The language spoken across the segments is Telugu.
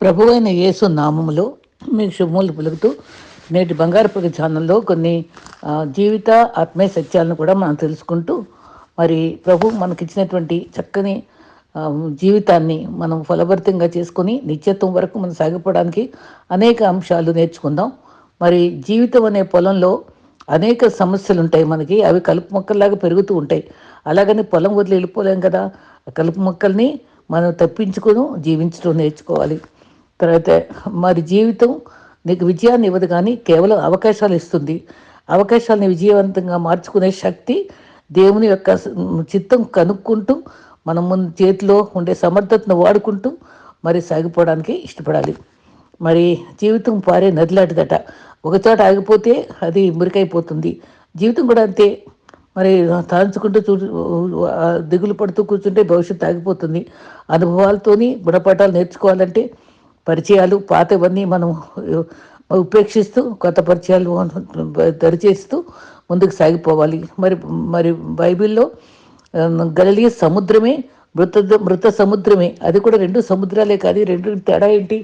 ప్రభువైన యేసు నామములో మీకు శుభములు పలుకుతూ నేటి బంగారుపల్లి ఛానల్లో కొన్ని జీవిత ఆత్మీయ సత్యాలను కూడా మనం తెలుసుకుంటూ మరి ప్రభు మనకిచ్చినటువంటి చక్కని జీవితాన్ని మనం ఫలభరితంగా చేసుకొని నిత్యత్వం వరకు మనం సాగిపోవడానికి అనేక అంశాలు నేర్చుకుందాం. మరి జీవితం అనే పొలంలో అనేక సమస్యలు ఉంటాయి మనకి అవి కలుపు మొక్కల్లాగా పెరుగుతూ ఉంటాయి. అలాగని పొలం వదిలి వెళ్ళిపోలేం కదా కలుపు మొక్కల్ని మనం తప్పించుకుని జీవించడం నేర్చుకోవాలి. తర్వాత మరి జీవితం నీకు విజయాన్ని ఇవ్వదు కానీ కేవలం అవకాశాలు ఇస్తుంది. అవకాశాలని విజయవంతంగా మార్చుకునే శక్తి దేవుని యొక్క చిత్తం కనుక్కుంటూ మనం ముందు చేతిలో ఉండే సమర్థతను వాడుకుంటూ మరి సాగిపోవడానికి ఇష్టపడాలి. మరి జీవితం పారే నదిలాంటిదట. ఒకచోట ఆగిపోతే అది మురికైపోతుంది. జీవితం కూడా అంతే. మరి తాంచుకుంటూ చూ దిగులు పడుతూ కూర్చుంటే భవిష్యత్తు ఆగిపోతుంది. అనుభవాలతోని గుణపాఠాలు నేర్చుకోవాలంటే పరిచయాలు పాతవన్నీ మనం ఉపేక్షిస్తూ కొత్త పరిచయాలు దరిచేస్తూ ముందుకు సాగిపోవాలి. మరి మరి బైబిల్లో ఆ, సముద్రమే మృత మృత సముద్రమే. అది కూడా రెండు సముద్రాలే కాదు రెండు తేడా ఏంటి?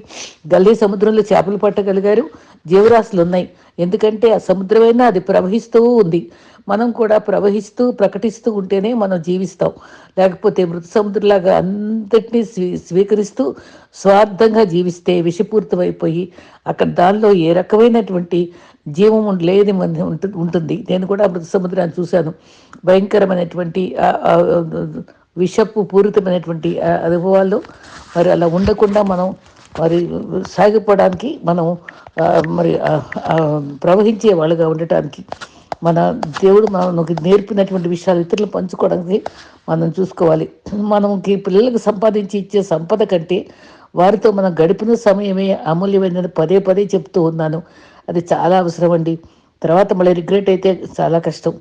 గల్లీ సముద్రంలో చేపలు పట్టగలిగారు జీవరాశులు ఉన్నాయి. ఎందుకంటే ఆ సముద్రమైనా అది ప్రవహిస్తూ ఉంది. మనం కూడా ప్రవహిస్తూ ప్రకటిస్తూ ఉంటేనే మనం జీవిస్తాం. లేకపోతే మృత సముద్రంలాగా అంతటినీ స్వీ స్వీకరిస్తూ స్వార్థంగా జీవిస్తే విషపూరితమైపోయి అక్కడ దానిలో ఏ రకమైనటువంటి జీవం లేని ఉంటుంది. నేను కూడా మృత సముద్రాన్ని చూశాను. భయంకరమైనటువంటి విషపు పూరితమైనటువంటి అనుభవాల్లో మరి అలా ఉండకుండా మనం మరి సాగిపోవడానికి మనం మరి ప్రవహించే వాళ్ళుగా ఉండటానికి మన దేవుడు మనకు నేర్పినటువంటి విషయాలు ఇతరులు పంచుకోవడానికి మనం చూసుకోవాలి. మనకి పిల్లలకు సంపాదించి ఇచ్చే సంపద కంటే వారితో మనం గడిపిన సమయమే అమూల్యమైనది పదే పదే చెప్తూ ఉన్నాను. అది చాలా అవసరం అండి తర్వాత మళ్ళీ రిగ్రెట్ అయితే చాలా కష్టం.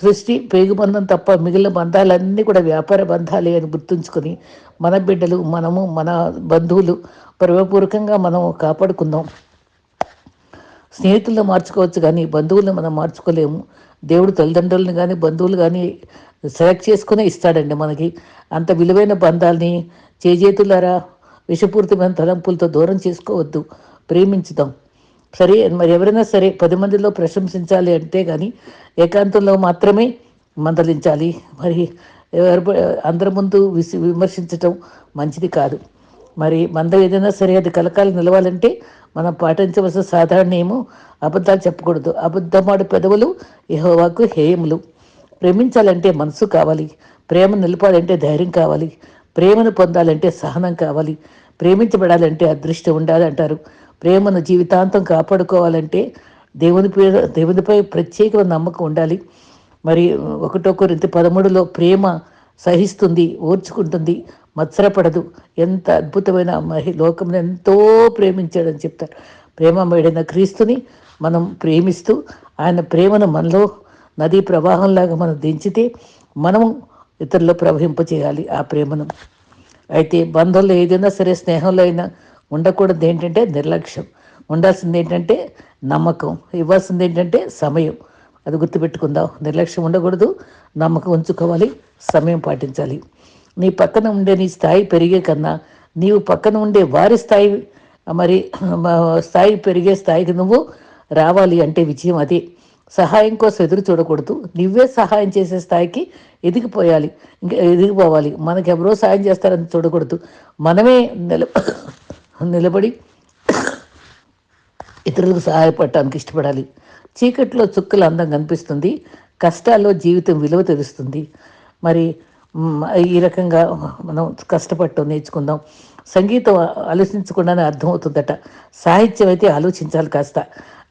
సృష్టి పేగు బంధం తప్ప మిగిలిన బంధాలన్నీ కూడా వ్యాపార బంధాలే అని గుర్తుంచుకొని మన బిడ్డలు మనము మన బంధువులు ప్రేమపూర్వకంగా మనం కాపాడుకుందాం. స్నేహితులను మార్చుకోవచ్చు కానీ బంధువులను మనం మార్చుకోలేము. దేవుడు తల్లిదండ్రులను కానీ బంధువులు కానీ సెలెక్ట్ చేసుకునే ఇస్తాడండి మనకి. అంత విలువైన బంధాల్ని చేజేతులారా విషపూరితమైన తలంపులతో దూరం చేసుకోవద్దు. ప్రేమించుదాం. సరే మరి ఎవరైనా సరే పది మందిలో ప్రశంసించాలి అంటే కానీ ఏకాంతంలో మాత్రమే మందలించాలి. మరి ఎవరి అందరి ముందు విసి విమర్శించటం మంచిది కాదు. మరి మంద ఏదైనా సరే అది కలకాలం నిలవాలంటే మనం పాటించవలసిన సాధారణ ఏమో అబద్ధాలు చెప్పకూడదు. అబద్ధమాడు పెదవులు యెహోవాకు హేయములు. ప్రేమించాలంటే మనసు కావాలి. ప్రేమ నిలపాలంటే ధైర్యం కావాలి. ప్రేమను పొందాలంటే సహనం కావాలి. ప్రేమించబడాలంటే అదృష్టం ఉండాలి అంటారు ప్రేమను జీవితాంతం కాపాడుకోవాలంటే దేవుని పేరు దేవునిపై ప్రత్యేకమైన నమ్మకం ఉండాలి. మరి ఒకటో కొరింత పదమూడులో ప్రేమ సహిస్తుంది ఓర్చుకుంటుంది మత్సరపడదు. ఎంత అద్భుతమైన మహి లోకం ఎంతో ప్రేమించాడని చెప్తారు. ప్రేమ మేడైన క్రీస్తుని మనం ప్రేమిస్తూ ఆయన ప్రేమను మనలో నదీ ప్రవాహంలాగా మనం దించితే మనము ఇతరులు ప్రవహింపచేయాలి ఆ ప్రేమను. అయితే బంధంలో ఏదైనా సరే స్నేహంలో అయినా ఉండకూడదు ఏంటంటే నిర్లక్ష్యం. ఉండాల్సింది ఏంటంటే నమ్మకం. ఇవ్వాల్సింది ఏంటంటే సమయం. అది గుర్తుపెట్టుకుందాం. నిర్లక్ష్యం ఉండకూడదు నమ్మకం ఉంచుకోవాలి సమయం పాటించాలి. నీ పక్కన ఉండే నీ స్థాయి పెరిగే కన్నా నీవు పక్కన ఉండే వారి స్థాయి మరి స్థాయి పెరిగే స్థాయికి నువ్వు రావాలి అంటే విజయం అదే. సహాయం కోసం ఎదురు చూడకూడదు. నువ్వే సహాయం చేసే స్థాయికి ఎదిగిపోయాలి. ఇంకా ఎదిగిపోవాలి. మనకి ఎవరో సహాయం చేస్తారని చూడకూడదు. మనమే నిల నిలబడి ఇతరులకు సహాయపడటానికి ఇష్టపడాలి. చీకట్లో చుక్కల అందం కనిపిస్తుంది. కష్టాల్లో జీవితం విలువ తెలుస్తుంది. మరి ఈ రకంగా మనం కష్టపడటం నేర్చుకుందాం. సంగీతం ఆలోచించకుండానే అర్థమవుతుందట. సాహిత్యం అయితే ఆలోచించాలి కాస్త.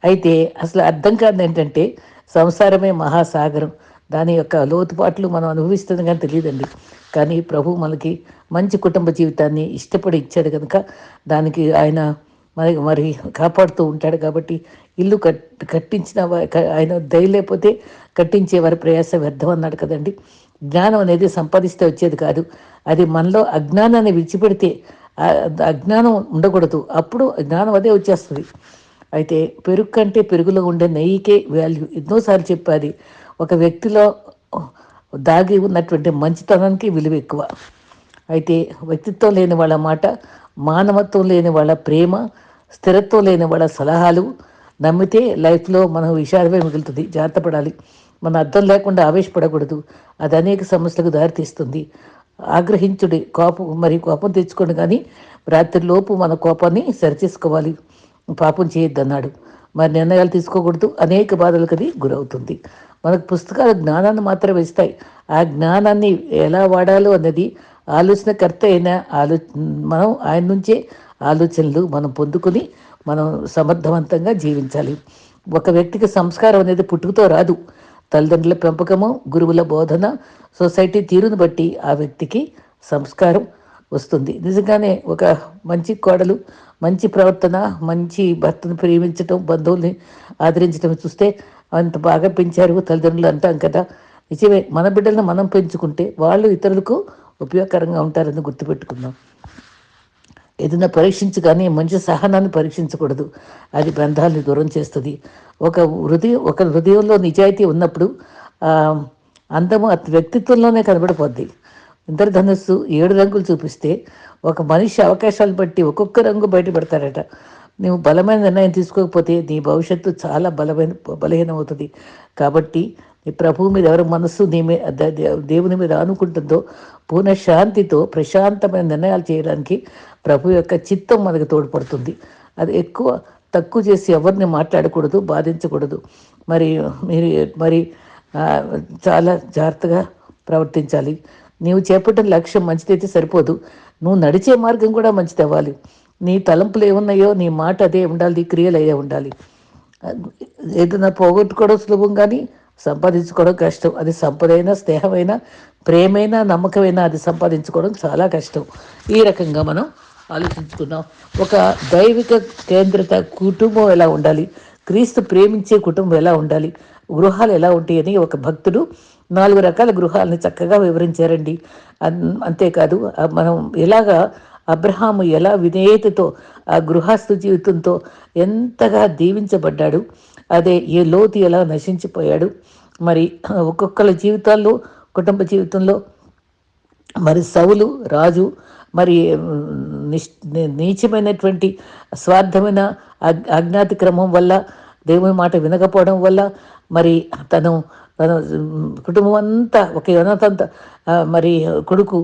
అయితే అసలు అర్థం కాదు ఏంటంటే సంసారమే మహాసాగరం. దాని యొక్క లోతుపాట్లు మనం అనుభవిస్తుంది కానీ తెలియదండి. కానీ ప్రభు మనకి మంచి కుటుంబ జీవితాన్ని ఇష్టపడి ఇచ్చాడు కనుక దానికి ఆయన మరి మరి కాపాడుతూ ఉంటాడు కాబట్టి ఇల్లు కట్ కట్టించిన ఆయన దయ లేకపోతే కట్టించే వారి ప్రయాస వ్యర్థం అన్నాడు కదండి. జ్ఞానం అనేది సంపాదిస్తే వచ్చేది కాదు. అది మనలో అజ్ఞానాన్ని విడిచిపెడితే అజ్ఞానం ఉండకూడదు. అప్పుడు జ్ఞానం అదే వచ్చేస్తుంది. అయితే పెరుగు కంటే పెరుగులో ఉండే నెయ్యికే వాల్యూ ఎన్నోసార్లు చెప్పాది. ఒక వ్యక్తిలో దాగి ఉన్నటువంటి మంచితనానికి విలువ ఎక్కువ. అయితే వ్యక్తిత్వం లేని వాళ్ళ మాట మానవత్వం లేని వాళ్ళ ప్రేమ స్థిరత్వం లేని వాళ్ళ సలహాలు నమ్మితే లైఫ్లో మనం విషాదమే మిగులుతుంది. జాగ్రత్త పడాలి. మన అర్థం లేకుండా ఆవేశపడకూడదు. అది అనేక సమస్యలకు దారితీస్తుంది. ఆగ్రహించుడి కోపం మరి కోపం తెచ్చుకోండి కానీ రాత్రిలోపు మన కోపాన్ని సరిచేసుకోవాలి. పాపం చేయొద్దన్నాడు. మరి నిర్ణయాలు తీసుకోకూడదు. అనేక బాధలకు అది గురవుతుంది. మనకు పుస్తకాలు జ్ఞానాన్ని మాత్రమే ఇస్తాయి. ఆ జ్ఞానాన్ని ఎలా వాడాలో అన్నది ఆలోచనకర్త అయిన ఆలో మనం ఆయన నుంచే ఆలోచనలు మనం పొందుకుని మనం సమర్థవంతంగా జీవించాలి. ఒక వ్యక్తికి సంస్కారం అనేది పుట్టుకతో రాదు. తల్లిదండ్రుల పెంపకము గురువుల బోధన సొసైటీ తీరును బట్టి ఆ వ్యక్తికి సంస్కారం వస్తుంది. నిజంగానే ఒక మంచి కోడలు మంచి ప్రవర్తన మంచి భర్తను ప్రేమించటం బంధువుల్ని ఆదరించడం చూస్తే అంత బాగా పెంచారు తల్లిదండ్రులు అంటాం కదా. నిజమే మన బిడ్డలను మనం పెంచుకుంటే వాళ్ళు ఇతరులకు ఉపయోగకరంగా ఉంటారని గుర్తుపెట్టుకుందాం. ఏదైనా పరీక్షించు కానీ మంచి సహనాన్ని పరీక్షించకూడదు. అది బంధాలని దూరం చేస్తుంది. ఒక హృదయం ఒక హృదయంలో నిజాయితీ ఉన్నప్పుడు అందము అతని వ్యక్తిత్వంలోనే కనబడిపోద్ది. ఇంద్రధనుస్సు ఏడు రంగులు చూపిస్తే ఒక మనిషి అవకాశాలు బట్టి ఒక్కొక్క రంగు బయటపడతారట. నువ్వు బలమైన నిర్ణయం తీసుకోకపోతే నీ భవిష్యత్తు చాలా బలమైన బలహీనమవుతుంది. కాబట్టి నీ ప్రభువు మీద ఎవరి మనస్సు నీ మీద దేవుని మీద అనుకుంటుందో పూర్ణ శాంతితో ప్రశాంతమైన నిర్ణయాలు చేయడానికి ప్రభు యొక్క చిత్తం మనకు తోడ్పడుతుంది. అది ఎక్కువ తక్కువ చేసి ఎవరిని మాట్లాడకూడదు బాధించకూడదు. మరి మీరు మరి చాలా జాగ్రత్తగా ప్రవర్తించాలి. నీవు చేపట్టిన లక్ష్యం మంచిదైతే సరిపోదు. నువ్వు నడిచే మార్గం కూడా మంచిది అవ్వాలి నీ తలంపులు ఏమున్నాయో నీ మాట అదే ఉండాలి క్రియలు అయ్యే ఉండాలి. ఏదైనా పోగొట్టుకోవడం సులభం కానీ సంపాదించుకోవడం కష్టం. అది సంపదైనా స్నేహమైనా ప్రేమైనా నమ్మకమైనా అది సంపాదించుకోవడం చాలా కష్టం. ఈ రకంగా మనం ఆలోచించుకున్నాం ఒక దైవిక కేంద్రత కుటుంబం ఎలా ఉండాలి? క్రీస్తు ప్రేమించే కుటుంబం ఎలా ఉండాలి? గృహాలు ఎలా ఉంటాయని ఒక భక్తుడు నాలుగు రకాల గృహాలని చక్కగా వివరించారండి. అంతేకాదు మనం ఎలాగా అబ్రహాము ఎలా విధేయతతో ఆ గృహస్థు జీవితంతో ఎంతగా దీవించబడ్డాడు అదే ఏ లోతు ఎలా నశించిపోయాడు. మరి ఒక్కొక్కరి జీవితాల్లో కుటుంబ జీవితంలో మరి సవులు రాజు మరి నీచమైనటువంటి స్వార్థమైన అజ్ఞాతి క్రమం వల్ల దేవుని మాట వినకపోవడం వల్ల మరి తను తన కుటుంబం అంతా ఒక యువతంతా మరి కొడుకు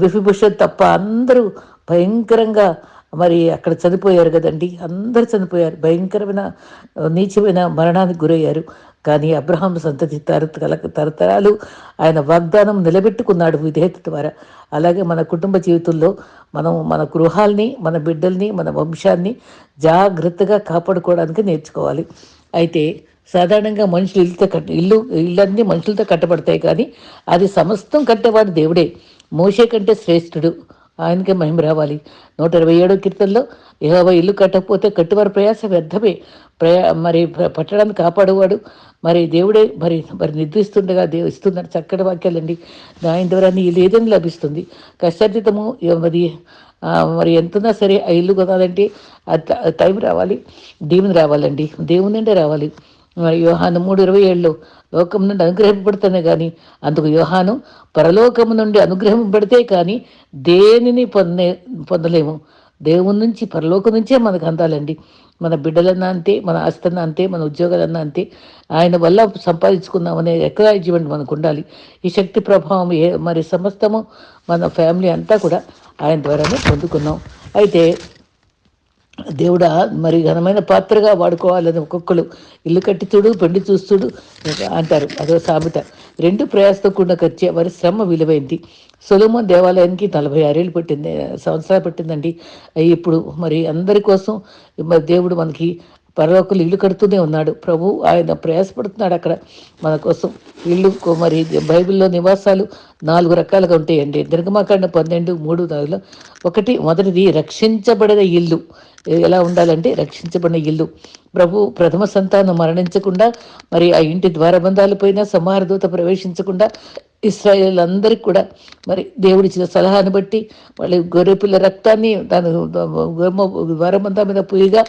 విఫిభూషణ్ తప్ప అందరూ భయంకరంగా మరి అక్కడ చనిపోయారు కదండి. అందరు చనిపోయారు. భయంకరమైన నీచమైన మరణానికి గురయ్యారు. కానీ అబ్రహాం సంతతి తర తరతరాలు ఆయన వాగ్దానం నిలబెట్టుకున్నాడు విధేయత ద్వారా. అలాగే మన కుటుంబ జీవితంలో మనం మన గృహాల్ని మన బిడ్డల్ని మన వంశాన్ని జాగ్రత్తగా కాపాడుకోవడానికి నేర్చుకోవాలి. అయితే సాధారణంగా మనుషులు ఇల్లుతో కట్ట ఇల్లు ఇళ్ళన్నీ మనుషులతో కట్టబడతాయి కానీ అది సమస్తం కట్టేవాడు దేవుడే. మోసే కంటే శ్రేష్ఠుడు. ఆయనకే మహిమ రావాలి. నూట ఇరవై ఏడో కీర్తనలో యహోవ ఇల్లు కట్టకపోతే కట్టువారి ప్రయాస వ్యర్థమే. ప్రయా మరి పట్టడాన్ని కాపాడేవాడు. మరి దేవుడే మరి మరి నిద్రిస్తుండగా దేవు ఇస్తుందని చక్కటి వాక్యాలండి. ఆయన ద్వారా ఇల్లు ఏదైనా లభిస్తుంది. కష్టార్జితము మరి మరి ఎంతున్నా సరే ఆ ఇల్లు కొనాలంటే టైం రావాలి. దేవుని రావాలండి. దేవుని నుండే రావాలి. యోహాను మూడు ఇరవై ఏళ్ళు లోకం నుండి అనుగ్రహింపబడుతుంది కానీ అందుకు యోహాను పరలోకము నుండి అనుగ్రహింపబడితే కానీ దేనిని పొందే పొందలేము. దేవుని నుంచి పరలోకం నుంచే మనకు అందాలండి. మన బిడ్డలన్నా అంతే మన ఆస్తన్నా అంతే మన ఉద్యోగాలన్నా అంతే. ఆయన వల్ల సంపాదించుకుందామనే ఎక్కరాజ్యం మనకు ఉండాలి ఈ శక్తి ప్రభావం ఏ మరి సమస్తము మన ఫ్యామిలీ అంతా కూడా ఆయన ద్వారానే పొందుకున్నాం. అయితే దేవుడా మరి ఘనమైన పాత్రగా వాడుకోవాలని ఒక్కొక్కరు. ఇల్లు కట్టి చూడు చూస్తుడు అంటారు. అదో సామెత. రెండు ప్రయాసతో కూడిన ఖర్చు వారి శ్రమ విలువైంది. సొలోమోన్ దేవాలయానికి నలభై ఆరేళ్ళు పెట్టింది సంవత్సరాలు పెట్టిందండి. ఇప్పుడు మరి అందరి కోసం మరి దేవుడు మనకి పరలోకలు ఇల్లు కడుతూనే ఉన్నాడు. ప్రభు ఆయన ప్రయాసపడుతున్నాడు అక్కడ. మన కోసం ఇల్లు మరి బైబిల్లో నివాసాలు నాలుగు రకాలుగా ఉంటాయండి. నిర్గమాకాండ పన్నెండు మూడు నాలుగులో ఒకటి మొదటిది రక్షించబడిన ఇల్లు. ఎలా ఉండాలంటే రక్షించబడిన ఇల్లు. ప్రభు ప్రథమ సంతానం మరణించకుండా మరి ఆ ఇంటి ద్వారబంధాలు పోయినా సమారదూత ప్రవేశించకుండా ఇస్రాయేల్ అందరికి కూడా మరి దేవుడిచ్చిన సలహాను బట్టి వాళ్ళ గొర్రెపిల్ల రక్తాన్ని దాని ద్వారబంధం మీద పొయ్యిగా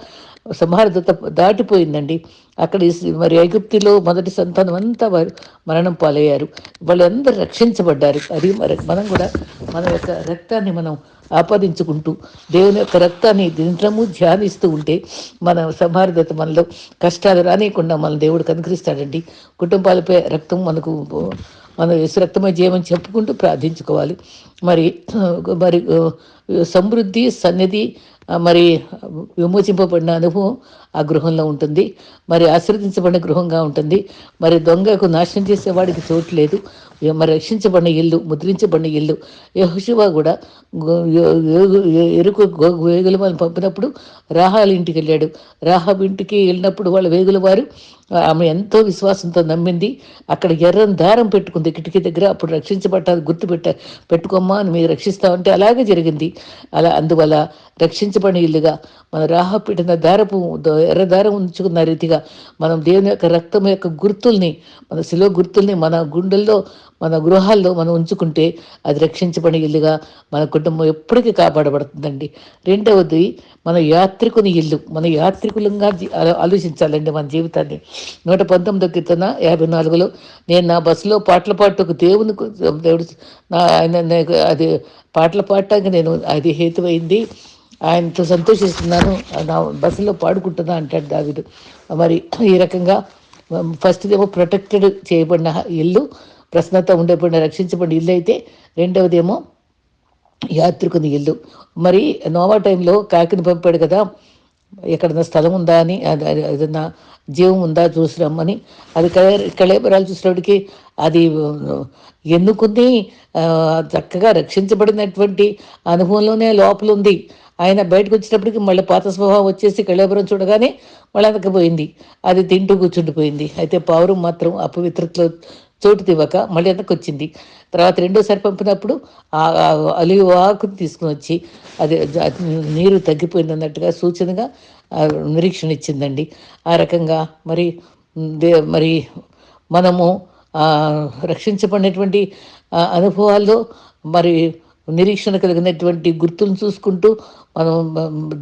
సంహారత దాటిపోయిందండి. అక్కడ మరి ఐగుప్తిలో మొదటి సంతానం అంతా వారు మరణం పాలయ్యారు. వాళ్ళందరూ రక్షించబడ్డారు. అది మరి మనం కూడా మన యొక్క రక్తాన్ని మనం ఆపాదించుకుంటూ దేవుని యొక్క రక్తాన్ని దినము ధ్యానిస్తూ ఉంటే మన సంహారదత మనలో కష్టాలు రానియకుండా మన దేవుడు కనుకరిస్తాడండి. కుటుంబాలపై రక్తం మనకు మనం విశ్రక్తమై రక్తమే చేయమని చెప్పుకుంటూ ప్రార్థించుకోవాలి. మరి మరి సమృద్ధి సన్నిధి మరి విమోచింపబడిన అనుభవం ఆ గృహంలో ఉంటుంది. మరి ఆశ్రదించబడిన గృహంగా ఉంటుంది. మరి దొంగకు నాశనం చేసేవాడికి చోటు లేదు. మరి రక్షించబడిన ఇల్లు ముద్రించబడిన ఇల్లు. యహుశివ కూడా ఎరుకు వేగుల వాళ్ళని పంపినప్పుడు రాహాల ఇంటికి వెళ్ళాడు. రాహాబ్ ఇంటికి వెళ్ళినప్పుడు వాళ్ళ వేగుల వారు ఆమె ఎంతో విశ్వాసంతో నమ్మింది. అక్కడ ఎర్రని దారం పెట్టుకుంది. కిటికీ దగ్గర అప్పుడు రక్షించబట్టాలి గుర్తు పెట్ట పెట్టుకోమ్మా అని మీరు రక్షిస్తామంటే అలాగే జరిగింది. అలా అందువల్ల రక్షించబడిన ఇల్లుగా మన రాహ పెట్టిన దారపు ఎర్ర దారం ఉంచుకున్న రీతిగా మనం దేవుని యొక్క రక్తం యొక్క గుర్తుల్ని మన శిలో గుర్తుల్ని మన గుండెల్లో మన గృహాల్లో మనం ఉంచుకుంటే అది రక్షించబడిన ఇల్లుగా మన కుటుంబం ఎప్పటికీ కాపాడబడుతుందండి. రెండవది మన యాత్రికుని ఇల్లు. మన యాత్రికులంగా ఆలోచించాలండి మన జీవితాన్ని. నూట పంతొమ్మిది కీర్తన యాభై నాలుగులో నేను నా బస్సులో పాటలు పాటకు దేవుని దేవుడు నా ఆయన అది పాటలు పాడటానికి నేను అది హేతువైంది. ఆయనతో సంతోషిస్తున్నాను. నా బస్సులో పాడుకుంటున్నా అంటాడు దావిడు మరి ఈ రకంగా ఫస్ట్ ఏమో ప్రొటెక్టెడ్ చేయబడిన ఇల్లు. ప్రశ్నతో ఉండేపడిన రక్షించబడిన ఇల్లు అయితే రెండవది ఏమో యాత్రికుని ఇల్లు. మరి నోవా టైంలో కాకిని పంపాడు కదా ఎక్కడన్నా స్థలం ఉందా అని ఏదన్నా జీవం ఉందా చూసిరమ్మని అది కళేబరాలు చూసినప్పటికీ అది ఎన్నుకుని చక్కగా రక్షించబడినటువంటి అనుభవంలోనే లోపల ఉంది ఆయన బయటకు వచ్చినప్పటికి మళ్ళీ పాత స్వభావం వచ్చేసి కళేబరం చూడగానే మళ్ళీ పోయింది. అది తింటూ కూర్చుండిపోయింది. అయితే పావురం మాత్రం అపవిత్రతలో చోటు తివ్వక మళ్ళీ వెనక్కి వచ్చింది. తర్వాత రెండోసారి పంపినప్పుడు ఆ అలివ్ ఆకుని తీసుకుని వచ్చి అది నీరు తగ్గిపోయింది అన్నట్టుగా సూచనగా నిరీక్షణ ఇచ్చిందండి. ఆ రకంగా మరి దే మరి మనము రక్షించబడినటువంటి అనుభవాల్లో మరి నిరీక్షణ కలిగినటువంటి గుర్తులను చూసుకుంటూ మనం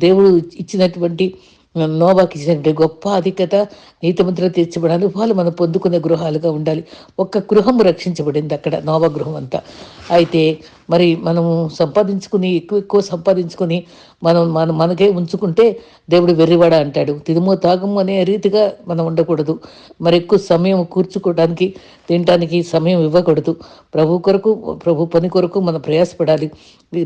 దేవుడు ఇచ్చినటువంటి నోవాకి ఇచ్చినటువంటి గొప్ప అధికత నీతిమంతులు తీర్చబడిన అనుభవాలు మనం పొందుకునే గృహాలుగా ఉండాలి. ఒక్క గృహం రక్షించబడింది అక్కడ నోవా గృహం అంతా. అయితే మరి మనము సంపాదించుకుని ఎక్కువ ఎక్కువ సంపాదించుకొని మనం మన మనకే ఉంచుకుంటే దేవుడు వెర్రివాడ అంటాడు. తిరుమో తాగము అనే రీతిగా మనం ఉండకూడదు. మరి ఎక్కువ సమయం కూర్చుకోవడానికి తినడానికి సమయం ఇవ్వకూడదు. ప్రభు కొరకు ప్రభు పని కొరకు మనం ప్రయాసపడాలి.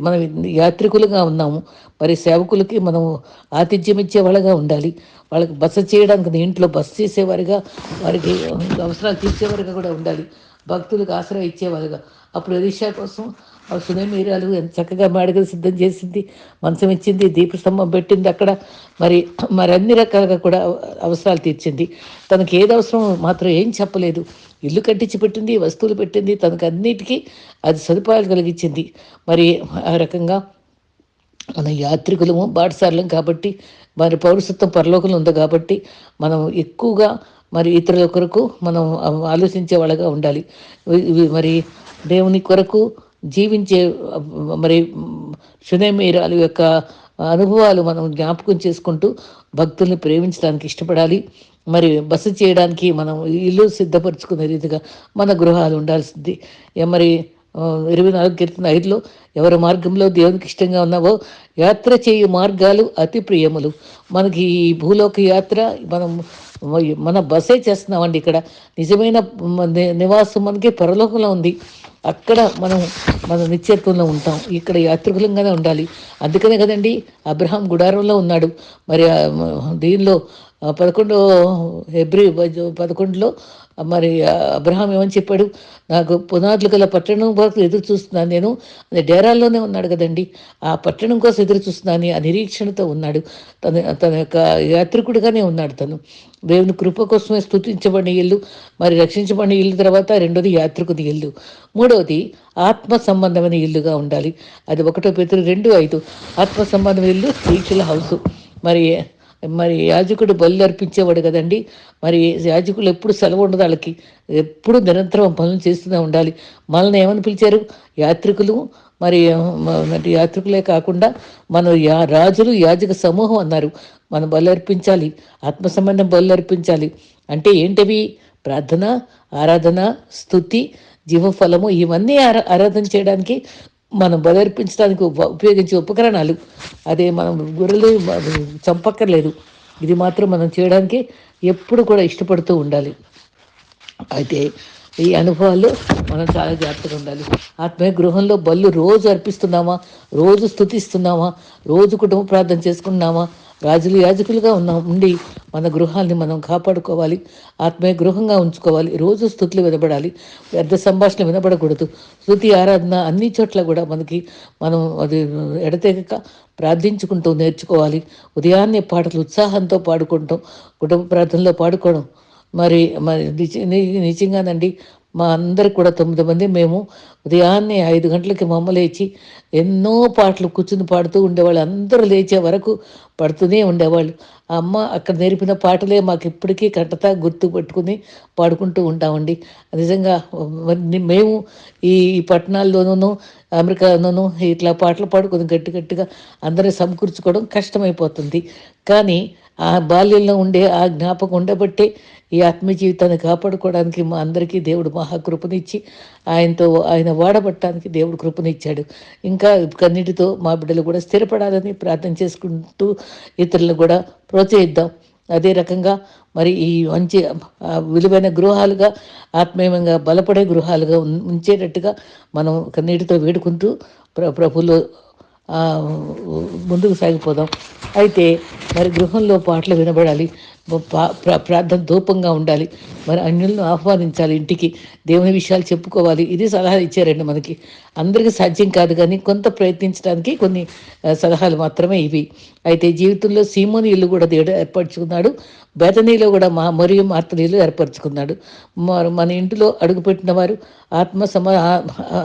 మనం యాత్రికులుగా ఉన్నాము. మరి సేవకులకి మనం ఆతిథ్యం ఇచ్చే వాళ్ళగా ఉండాలి. వాళ్ళకి బస చేయడానికి ఇంట్లో బస చేసేవారిగా వారికి అవసరాలు తీర్చేవారిగా కూడా ఉండాలి. భక్తులకు ఆసరా ఇచ్చేవారుగా. అప్పుడు ఎలీషా కోసం ఆ సునమీరాలు ఎంత చక్కగా మాడిగలు సిద్ధం చేసింది మంచం ఇచ్చింది దీపస్తంభం పెట్టింది అక్కడ మరి మరి అన్ని రకాలుగా కూడా అవసరాలు తీర్చింది. తనకి ఏది అవసరం మాత్రం ఏం చెప్పలేదు. ఇల్లు కట్టించి పెట్టింది వస్తువులు పెట్టింది తనకు అన్నిటికీ అది సదుపాయాలు కలిగించింది. మరి ఆ రకంగా మన యాత్రికులము బాటసారులం కాబట్టి మరి పౌరసత్వం పరలోకంలో ఉంది కాబట్టి మనం ఎక్కువగా మరి ఇతరుల కొరకు మనం ఆలోచించే వాళ్ళగా ఉండాలి. మరి దేవుని కొరకు జీవించే మరి సునేమీరాల యొక్క అనుభవాలు మనం జ్ఞాపకం చేసుకుంటూ భక్తుల్ని ప్రేమించడానికి ఇష్టపడాలి. మరి బస చేయడానికి మనం ఇల్లు సిద్ధపరచుకునే రీతిగా మన గృహాలు ఉండాల్సింది. మరి ఇరవై నాలుగు కీర్తన ఐదులో ఎవరి మార్గంలో దేవునికి ఇష్టంగా ఉన్నావో యాత్ర చేయు మార్గాలు అతి ప్రియములు. మనకి ఈ భూలోక యాత్ర మనం మన బసే చేస్తున్నామండి ఇక్కడ. నిజమైన నివాసం మనకి పరలోకంలో ఉంది. అక్కడ మనం మన నిత్యత్వంలో ఉంటాం. ఇక్కడ యాత్రికులంగానే ఉండాలి. అందుకనే కదండి అబ్రహాం గుడారంలో ఉన్నాడు. మరి దీనిలో పదకొండో ఎబ్రి పదకొండులో మరి అబ్రహాం ఏమని చెప్పాడు? నాకు పునాదులు గల పట్టణం వరకు ఎదురు చూస్తున్నాను నేను. అది డేరాల్లోనే ఉన్నాడు కదండి. ఆ పట్టణం కోసం ఎదురు చూస్తున్నాను ఆ నిరీక్షణతో ఉన్నాడు. తన తన యొక్క యాత్రికుడిగానే ఉన్నాడు తను. దేవుని కృప కోసమే స్థుతించబడిన ఇల్లు మరి రక్షించబడిన ఇల్లు తర్వాత రెండోది యాత్రికుని ఇల్లు. మూడవది ఆత్మ సంబంధమైన ఇల్లుగా ఉండాలి. అది ఒకటో పేరు రెండు ఐదు. ఆత్మ సంబంధమైన ఇల్లు దీక్షల హౌస్. మరి మరి యాజకుడు బలు అర్పించేవాడు కదండి. మరి యాజకులు ఎప్పుడు సెలవు ఉండదు వాళ్ళకి. ఎప్పుడు నిరంతరం పనులు చేస్తూనే ఉండాలి. మనల్ని ఏమని పిలిచారు? యాత్రికులు. మరి యాత్రికులే కాకుండా మన యా రాజులు యాజక సమూహం అన్నారు. మనం బలి అర్పించాలి. ఆత్మ సంబంధం బలు అర్పించాలి. అంటే ఏంటవి? ప్రార్థన ఆరాధన స్థుతి జీవఫలము ఇవన్నీ ఆరాధన చేయడానికి మనం బలర్పించడానికి ఉపయోగించే ఉపకరణాలు. అదే మనం గొర్రెలు చంపక్కర్లేదు. ఇది మాత్రం మనం చేయడానికి ఎప్పుడు కూడా ఇష్టపడుతూ ఉండాలి. అయితే ఈ అనుభవాల్లో మనం చాలా జాగ్రత్తగా ఉండాలి. ఆత్మీయ గృహంలో బళ్ళు రోజు అర్పిస్తున్నామా? రోజు స్థుతిస్తున్నామా? రోజు కుటుంబ ప్రార్థన చేసుకున్నామా రాజులు యాజకులుగా ఉన్నాం ఉండి మన గృహాల్ని మనం కాపాడుకోవాలి. ఆత్మీయ గృహంగా ఉంచుకోవాలి. రోజు స్థుతులు వినబడాలి. వ్యర్థ సంభాషణ వినబడకూడదు. స్థుతి ఆరాధన అన్ని చోట్ల కూడా మనకి మనం అది ఎడతెగక ప్రార్థించుకుంటూ నేర్చుకోవాలి. ఉదయాన్నే పాటలు ఉత్సాహంతో పాడుకుంటాం. కుటుంబ ప్రార్థనలో పాడుకోవడం. మరి మరి నిజంగానండి మా అందరికి కూడా తొమ్మిది మంది మేము ఉదయాన్నే ఐదు గంటలకి మమ్మ లేచి ఎన్నో పాటలు కూర్చుని పాడుతూ ఉండేవాళ్ళు. అందరూ లేచే వరకు పడుతూనే ఉండేవాళ్ళు. ఆ అమ్మ అక్కడ నేర్పిన పాటలే మాకు ఇప్పటికీ కట్టతా గుర్తు పెట్టుకుని పాడుకుంటూ ఉంటామండి. నిజంగా మేము ఈ ఈ పట్టణాల్లోనూ అమెరికాలోనూ ఇట్లా పాటలు పాడుకొని గట్టి గట్టిగా అందరూ సమకూర్చుకోవడం కష్టమైపోతుంది. కానీ ఆ బాల్యంలో ఉండే ఆ జ్ఞాపకం ఉండబట్టే ఈ ఆత్మీయ జీవితాన్ని కాపాడుకోవడానికి మా అందరికీ దేవుడు మహాకృపనిచ్చి ఆయనతో ఆయన వాడబట్టడానికి దేవుడు కృపనిచ్చాడు. ఇంకా కన్నిటితో మా బిడ్డలు కూడా స్థిరపడాలని ప్రార్థన చేసుకుంటూ ఇతరులను కూడా ప్రోత్సహిద్దాం. అదే రకంగా మరి ఈ మంచి విలువైన గృహాలుగా ఆత్మీయంగా బలపడే గృహాలుగా ఉం- ఉంచేటట్టుగా మనం కన్నీటితో వేడుకుంటూ ప్ర ప్రభులో ముందుకు సాగిపోదాం. అయితే మరి గృహంలో పాటలు వినబడాలి. ప్రార్థన ధూపంగా ఉండాలి. మరి అన్యులను ఆహ్వానించాలి ఇంటికి. దేవుని విషయాలు చెప్పుకోవాలి. ఇది సలహా ఇచ్చారండి మనకి. అందరికీ సాధ్యం కాదు కానీ కొంత ప్రయత్నించడానికి కొన్ని సలహాలు మాత్రమే ఇవి. అయితే జీవితంలో సీమోని ఇల్లు కూడా దేవుడు ఏర్పరచుకున్నాడు. బేతనీలో కూడా మా మరియు మార్తనీలు ఏర్పరచుకున్నాడు. మన ఇంటిలో అడుగుపెట్టిన వారు ఆత్మ సమా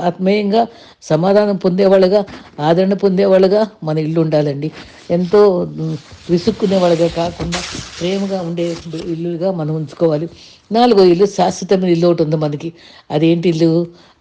ఆత్మీయంగా సమాధానం పొందేవాళ్ళుగా ఆదరణ పొందేవాళ్ళుగా మన ఇల్లు ఉండాలండి. ఎంతో విసుక్కునేవాళ్ళుగా కాకుండా ప్రేమగా ఉండే ఇల్లుగా మనం ఉంచుకోవాలి. నాలుగో ఇల్లు శాశ్వతమైన ఇల్లు ఒకటి ఉంది మనకి. అదేంటి ఇల్లు?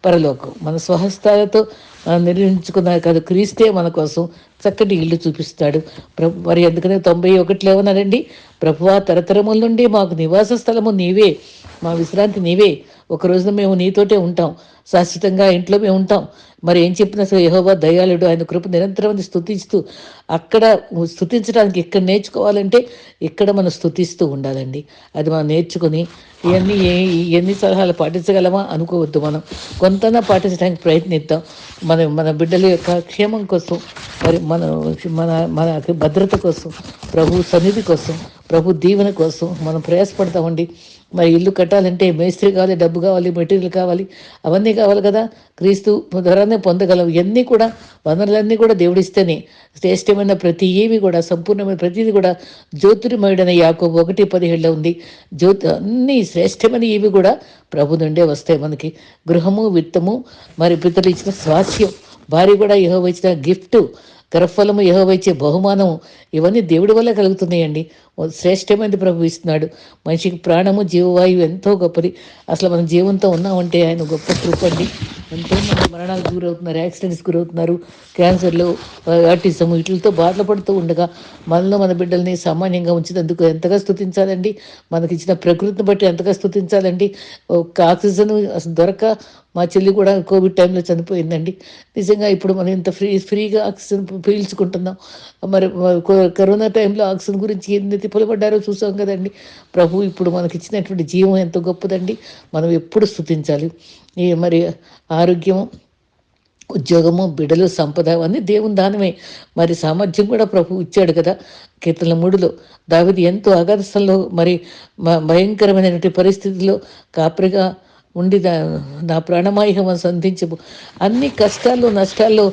పరలోకం. మన స్వహస్తాలతో మనం నిర్మించుకున్న కాదు క్రీస్తే మన కోసం చక్కటి ఇల్లు చూపిస్తాడు. ప్రభు మరి ఎందుకంటే తొంభై ఒకటిలో ఏమన్నారండి ప్రభువా తరతరముల నుండి మాకు నివాస స్థలము నీవే. మా విశ్రాంతి నీవే. ఒక రోజున మేము నీతోటే ఉంటాం. శాశ్వతంగా ఇంట్లో మేము ఉంటాం. మరి ఏం చెప్పినా సరే యహోబా దయాళుడు. ఆయన కృప నిరంతరం స్థుతిస్తూ అక్కడ స్థుతించడానికి ఇక్కడ నేర్చుకోవాలంటే ఇక్కడ మనం స్థుతిస్తూ ఉండాలండి. అది మనం నేర్చుకుని ఇవన్నీ ఏ- సలహాలు పాటించగలమా అనుకోవద్దు మనం. కొంతనా పాటించడానికి ప్రయత్నిద్దాం. మన మన బిడ్డల యొక్క క్షేమం కోసం మరి మన మన మన భద్రత కోసం ప్రభు సన్నిధి కోసం ప్రభు దీవెన కోసం మనం ప్రయాసపడతామండి. మరి ఇల్లు కట్టాలంటే మేస్త్రి కావాలి డబ్బు కావాలి మెటీరియల్ కావాలి అవన్నీ కావాలి కదా. క్రీస్తు ద్వారానే పొందగలం. ఇవన్నీ కూడా వనరులన్నీ కూడా దేవుడిస్తేనే శ్రేష్టమైన ప్రతి ఏవి కూడా సంపూర్ణమైన ప్రతిదీ కూడా జ్యోతిర్మయుడైన యాకోబు ఒకటి పదిహేడులో ఉంది. జ్యోతి అన్ని శ్రేష్టమైన ఇవి కూడా ప్రభు నుండే వస్తాయి మనకి. గృహము విత్తము మరి పితలు ఇచ్చిన స్వాస్థ్యం భార్య కూడా యహో ఇచ్చిన గిఫ్ట్ గర్భఫలము యహోవా ఇచ్చే బహుమానము ఇవన్నీ దేవుడి వల్ల కలుగుతున్నాయండి. శ్రేష్టమైనది ప్రభు ఇస్తున్నాడు. మనిషికి ప్రాణము జీవవాయువు ఎంతో గొప్పది. అసలు మనం జీవంతో ఉన్నామంటే ఆయన గొప్ప చూపండి ఎంతోమంది ఎంతో మరణాలకు గురవుతున్నారు యాక్సిడెంట్స్ గురవుతున్నారు క్యాన్సర్లు ఆర్టిజం వీటితో బాధలు పడుతూ ఉండగా మనలో మన బిడ్డల్ని సామాన్యంగా ఉంచినందుకు ఎంతగా స్థుతించాలండి మనకి ఇచ్చిన ప్రకృతిని బట్టి ఎంతగా స్థుతించాలండి ఒక ఆక్సిజన్ అసలు దొరక మా చెల్లి కూడా కోవిడ్ టైంలో చనిపోయిందండి. నిజంగా ఇప్పుడు మనం ఇంత ఫ్రీ ఫ్రీగా ఆక్సిజన్ పీల్చుకుంటున్నాం. మరి కరోనా టైంలో ఆక్సిజన్ గురించి ఎన్ని తిప్పలు పడ్డారో చూసాం కదండి. ప్రభు ఇప్పుడు మనకి ఇచ్చినటువంటి జీవం ఎంత గొప్పదండి. మనం ఎప్పుడు స్థుతించాలి ఈ మరి ఆరోగ్యము ఉద్యోగము బిడలు సంపద అవన్నీ దేవుని దానమే. మరి సామర్థ్యం కూడా ప్రభు ఇచ్చాడు కదా. కీర్తన మూడులో దావిది ఎంతో అగాధస్థంలో మరి భయంకరమైనటువంటి పరిస్థితుల్లో కాపరిగా ఉండి దా- నా ప్రాణమాయిహం సంధించము. అన్ని కష్టాల్లో నష్టాల్లో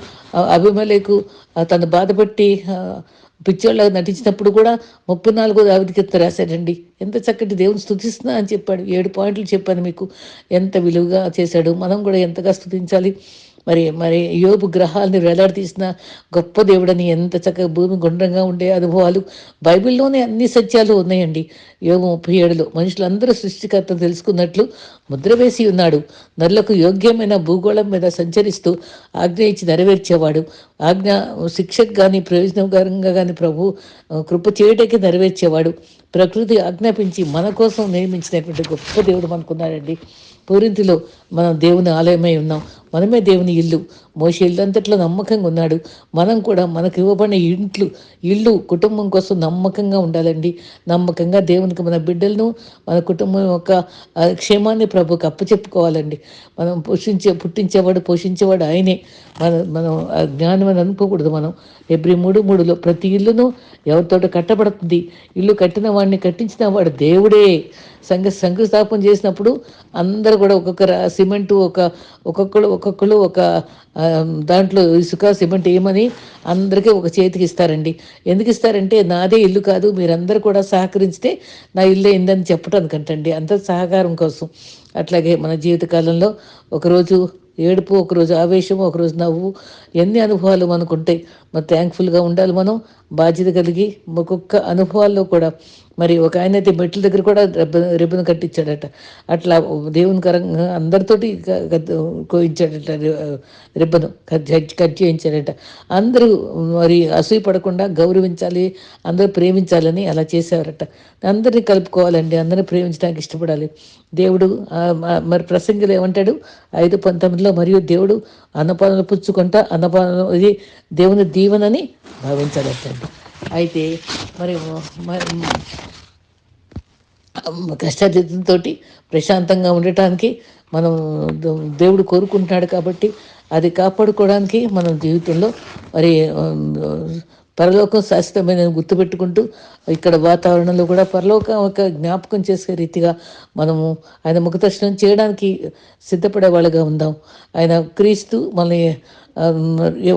అభిమలేకు తను బాధపట్టి పిచ్చోళ్ళగా నటించినప్పుడు కూడా ముప్పై నాలుగో దావిదికి రాశాడండి. ఎంత చక్కటి దేవుని స్థుతిస్తున్నా అని చెప్పాడు. ఏడు పాయింట్లు చెప్పాను మీకు. ఎంత విలువగా చేశాడు. మనం కూడా ఎంతగా స్థుతించాలి మరి మరి యోబు గ్రహాలని వేలాడదీసిన గొప్ప దేవుడని ఎంత చక్కగా భూమి గుండ్రంగా ఉండే అనుభవాలు బైబిల్లోనే అన్ని సత్యాలు ఉన్నాయండి. యోగు ముప్పై ఏడులో మనుషులందరూ సృష్టికర్త తెలుసుకున్నట్లు ముద్ర వేసి ఉన్నాడు. నరులకు యోగ్యమైన భూగోళం మీద సంచరిస్తూ ఆజ్ఞ ఇచ్చి నెరవేర్చేవాడు. ఆజ్ఞ శిక్షకు కానీ ప్రయోజనకరంగా కానీ ప్రభు కృప చేయటానికి నెరవేర్చేవాడు. ప్రకృతి ఆజ్ఞాపించి మన కోసం నియమించినటువంటి గొప్ప దేవుడు మనకున్నాడండి. పూరింతిలో మనం దేవుని ఆలయమై ఉన్నాం. మనమే దేవుని ఇల్లు. మోసే ఇల్లు అంతట్లో నమ్మకంగా ఉన్నాడు. మనం కూడా మనకు ఇవ్వబడిన ఇంట్లు ఇల్లు కుటుంబం కోసం నమ్మకంగా ఉండాలండి. నమ్మకంగా దేవునికి మన బిడ్డలను మన కుటుంబం యొక్క క్షేమాన్ని ప్రభుకి అప్పచెప్పుకోవాలండి. మనం పోషించే పుట్టించేవాడు పోషించేవాడు ఆయనే. మన మనం జ్ఞానం అని అనుకోకూడదు మనం. ఎబ్రి మూడు మూడులో ప్రతి ఇల్లును ఎవరితోటి కట్టబడుతుంది? ఇల్లు కట్టిన వాడిని కట్టించిన వాడు దేవుడే. సంఘ శంకుస్థాపన చేసినప్పుడు అందరూ కూడా ఒక్కొక్క సిమెంటు ఒక ఒక్కొక్కరు ఒక్కొక్కరు ఒక దాంట్లో ఇసుక సిమెంట్ ఏమని అందరికీ ఒక చేతికి ఇస్తారండి. ఎందుకు ఇస్తారంటే నాదే ఇల్లు కాదు మీరందరూ కూడా సహకరిస్తే నా ఇల్లు ఏందని చెప్పడానికంటండి అంత సహకారం కోసం. అట్లాగే మన జీవితకాలంలో ఒకరోజు ఏడుపు ఒకరోజు ఆవేశం ఒకరోజు నవ్వు ఎన్ని అనుభవాలు మనకు ఉంటాయి మరి థ్యాంక్ఫుల్గా ఉండాలి మనం బాధ్యత కలిగి ఒక్కొక్క అనుభవాల్లో కూడా మరి ఒక ఆయన అయితే మెట్ల దగ్గర కూడా రిబ్బన్ కట్టించాడట. అట్లా దేవుని కరంగా అందరితోటి కోయించాడట రిబ్బను కట్ చేయించాడట. అందరూ మరి అసూయ పడకుండా గౌరవించాలి అందరూ ప్రేమించాలని అలా చేసేవారట. అందరినీ కలుపుకోవాలండి అందరినీ ప్రేమించడానికి ఇష్టపడాలి. దేవుడు మరి ప్రసంగులు ఏమంటాడు? ఐదు పంతొమ్మిదిలో మరియు దేవుడు అన్నపాలన పుచ్చుకుంటా అన్నపాలన ఇది దేవుని దీవెనని భావించాలంటండి అయితే మరి కష్టాతీతంతో ప్రశాంతంగా ఉండటానికి మనం దేవుడు కోరుకుంటున్నాడు కాబట్టి అది కాపాడుకోవడానికి మనం జీవితంలో మరి పరలోకం శాశ్వతమైన గుర్తుపెట్టుకుంటూ ఇక్కడ వాతావరణంలో కూడా పరలోకం ఒక జ్ఞాపకం చేసే రీతిగా మనము ఆయన ముఖదర్శనం చేయడానికి సిద్ధపడే వాళ్ళగా ఉందాం. ఆయన క్రీస్తు మనల్ని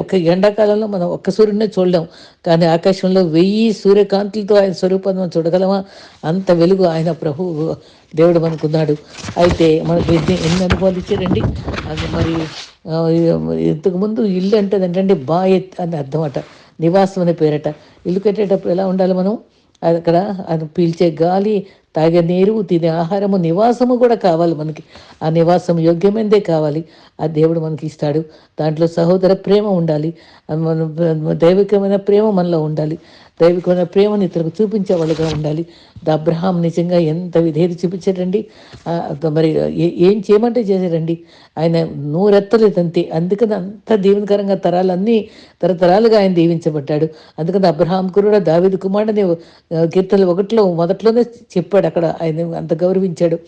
ఒక ఎండాకాలంలో మనం ఒక్క సూర్యుడినే చూడలేం. కానీ ఆకాశంలో వెయ్యి సూర్యకాంతులతో ఆయన స్వరూపాన్ని మనం చూడగలమా? అంత వెలుగు ఆయన ప్రభు దేవుడు మనకున్నాడు. అయితే మనకు ఎన్ని ఎన్ని అనుభవాలు ఇచ్చారండి అది మరి ఇంతకుముందు ఇల్లు అంటే ఏంటంటే బాయత్ అని అర్థం అట. నివాసం అనే పేరట. ఇల్లు కట్టేటప్పుడు ఎలా ఉండాలి మనం? అక్కడ అది పీల్చే గాలి తాగే నీరు తినే ఆహారము నివాసము కూడా కావాలి మనకి. ఆ నివాసం యోగ్యమైనదే కావాలి. ఆ దేవుడు మనకి ఇస్తాడు. దాంట్లో సహోదర ప్రేమ ఉండాలి. మన దైవికమైన ప్రేమ మనలో ఉండాలి. దైవికమైన ప్రేమను ఇతరులకు చూపించే వాళ్ళుగా ఉండాలి. అబ్రహాం నిజంగా ఎంత విధేయత చూపించాడండి? మరి ఏం చేయమంటే చేశాడండి? ఆయన నూరెత్తలేదంతే. అందుకని అంత దీవెనకరంగా తరాలన్నీ తరతరాలుగా ఆయన దీవించబడ్డాడు. అందుకని అబ్రహాం కూడా దావేది కుమారుడని కీర్తనలు ఒకటిలో మొదట్లోనే చెప్పాడు. అక్కడ ఆయన అంత గౌరవించాడు.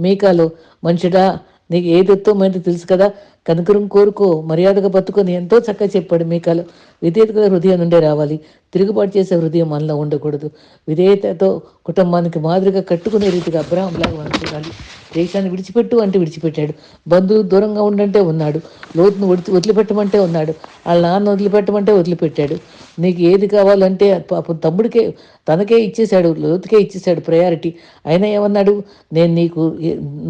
మీకాలో మనుషుడా నీకు ఏది ఉత్తమమైందో తెలుసు కదా? కనుకరం కోరుకో మర్యాదగా బతుకొని ఎంతో చక్కగా చెప్పాడు మీకాలు. విధేయత హృదయం నుండే రావాలి. తిరుగుబాటు చేసే హృదయం మనలో ఉండకూడదు. విధేయతతో కుటుంబానికి మాదిరిగా కట్టుకునే రీతిగా అబ్రాహంలాగా మనం చూడాలి దేశాన్ని విడిచిపెట్టు అంటే విడిచిపెట్టాడు. బంధువు దూరంగా ఉండంటే ఉన్నాడు. లోతును వదిలి వదిలిపెట్టమంటే ఉన్నాడు. వాళ్ళ నాన్న వదిలిపెట్టమంటే వదిలిపెట్టాడు. నీకు ఏది కావాలంటే పాపం తమ్ముడికే తనకే ఇచ్చేశాడు లోతుకే ఇచ్చేశాడు ప్రయారిటీ అయినా ఏమన్నాడు? నేను నీకు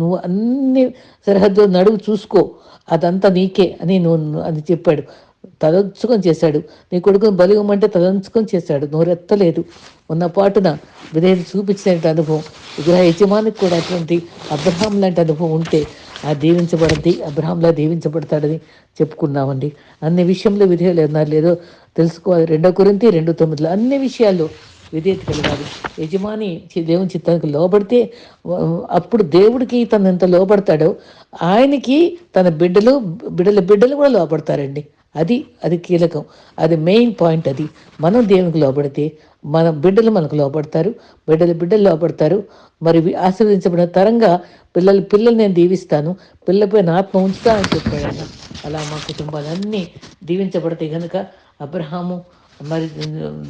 నువ్వు అన్ని సరిహద్దు నడువు చూసుకో. అదంతా నీకే అని నువ్వు అని చెప్పాడు. తలంచుకొని చేశాడు. నీ కొడుకుని బలి ఇవ్వమంటే తలంచుకొని చేశాడు. నోరెత్తలేదు. ఉన్న పాటున విధేయత చూపించిన అనుభవం. విగ్రహ యజమానికి కూడా అటువంటి అబ్రహాం లాంటి అనుభవం ఉంటే ఆ దీవించబడింది. అబ్రహాంలా దీవించబడతాడని చెప్పుకున్నామండి. అన్ని విషయంలో విధేయులు ఉన్నారు లేదో తెలుసుకోవాలి. రెండో గురించి రెండు తొమ్మిదిలో అన్ని విషయాల్లో విధేయత కలగాలి. యజమాని దేవుని చిత్తానికి లోబడితే అప్పుడు దేవుడికి తను ఎంత లోబడతాడో ఆయనకి తన బిడ్డలు బిడ్డల బిడ్డలు కూడా లోపడతారండి అది అది కీలకం. అది మెయిన్ పాయింట్ అది. మనం దేవునికి లోపడితే మన బిడ్డలు మనకు లోపడతారు బిడ్డలు బిడ్డలు లోపడతారు మరి ఆశీర్వదించబడిన తరంగా పిల్లలు పిల్లలు నేను దీవిస్తాను. పిల్లలపై ఆత్మ ఉంచుతానని చెప్పాడు అలా మా కుటుంబాలన్నీ దీవించబడతాయి కనుక అబ్రహాము మరి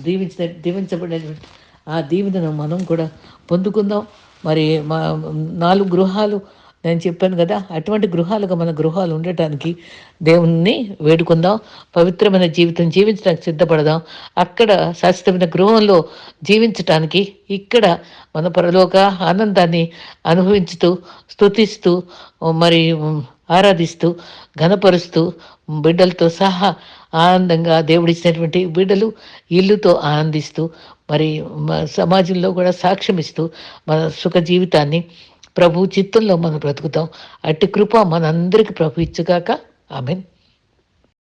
దీవించిన దీవించబడినటువంటి ఆ దీవెనను మనం కూడా పొందుకుందాం. మరి మా నాలుగు గృహాలు నేను చెప్పాను కదా అటువంటి గృహాలుగా మన గృహాలు ఉండటానికి దేవుణ్ణి వేడుకుందాం పవిత్రమైన జీవితం జీవించడానికి సిద్ధపడదాం. అక్కడ శాశ్వతమైన గృహంలో జీవించటానికి ఇక్కడ మన పరలోక ఆనందాన్ని అనుభవించుతూ స్థుతిస్తూ మరి ఆరాధిస్తూ ఘనపరుస్తూ బిడ్డలతో సహా ఆనందంగా దేవుడిచ్చినటువంటి బిడ్డలు ఇల్లుతో ఆనందిస్తూ మరి సమాజంలో కూడా సాక్ష్యం ఇస్తూ మన సుఖ జీవితాన్ని ప్రభు చిత్తంలో మనం బ్రతుకుతాం. అట్టి కృప మనందరికీ ప్రభు ఇచ్చుగాక. ఆమెన్.